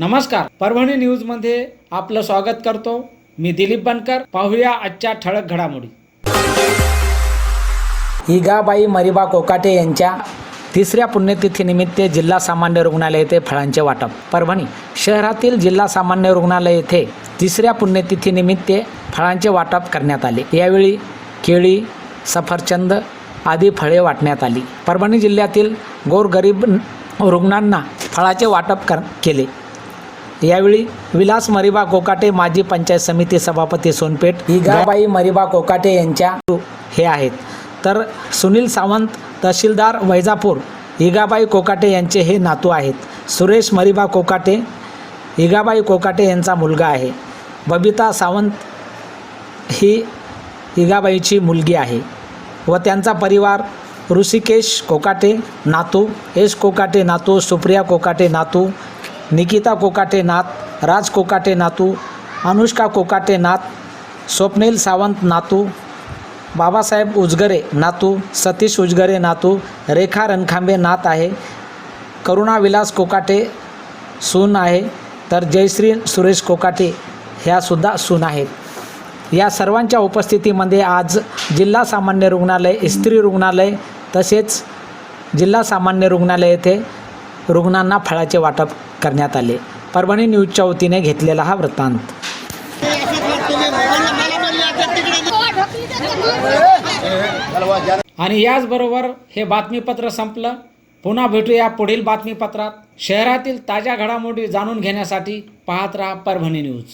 नमस्कार. परभणी न्यूजमध्ये आपलं स्वागत करतो. मी दिलीप बनकर. पाहूया आजच्या ठळक घडामोडी. हिगाबाई मरिबा कोकाटे यांच्या तिसऱ्या पुण्यतिथीनिमित्त जिल्हा सामान्य रुग्णालय येथे फळांचे वाटप. परभणी शहरातील जिल्हा सामान्य रुग्णालय येथे तिसऱ्या पुण्यतिथीनिमित्त फळांचे वाटप करण्यात आले. यावेळी केळी सफरचंद आदी फळे वाटण्यात आली. परभणी जिल्ह्यातील गोरगरीब रुग्णांना फळाचे वाटप कर केले. यावेळी विलास मरिबा कोकाटे माजी पंचायत समिती सभापती सोनपेठ हिगाबाई मरिबा कोकाटे यांच्या हे आहेत. तर सुनील सावंत तहसीलदार वैजापूर हिगाबाई कोकाटे यांचे हे नातू आहेत. सुरेश मरिबा कोकाटे हिगाबाई कोकाटे यांचा मुलगा आहे. बबिता सावंत ही हिगाबाईची मुलगी आहे व त्यांचा परिवार ऋषिकेश कोकाटे नातू एस कोकाटे नातू सुप्रिया कोकाटे नातू निकिता कोकाटे नात राज कोकाटे नातू अनुष्का कोकाटे नात स्वप्नील सावंत नातू बाबासाहेब उजगरे नातू सतीश उजगरे नातू रेखा रणखांबे नात आहे करुणा विलास कोकाटे सून आहे तर जयश्री सुरेश कोकाटे ह्यासुद्धा सून आहेत. या सर्वांच्या उपस्थितीमध्ये आज जिल्हा सामान्य रुग्णालय स्त्री रुग्णालय तसेच जिल्हा सामान्य रुग्णालय येथे रुग्णांना फळाचे वाटप करण्यात आले. परभणी न्यूजच्या वतीने घेतलेला हा वृत्तांत. आणि याचबरोबर हे बातमीपत्र संपलं. पुन्हा भेटूया पुढील बातमीपत्रात. शहरातील ताज्या घडामोडी जाणून घेण्यासाठी पाहत राहा परभणी न्यूज.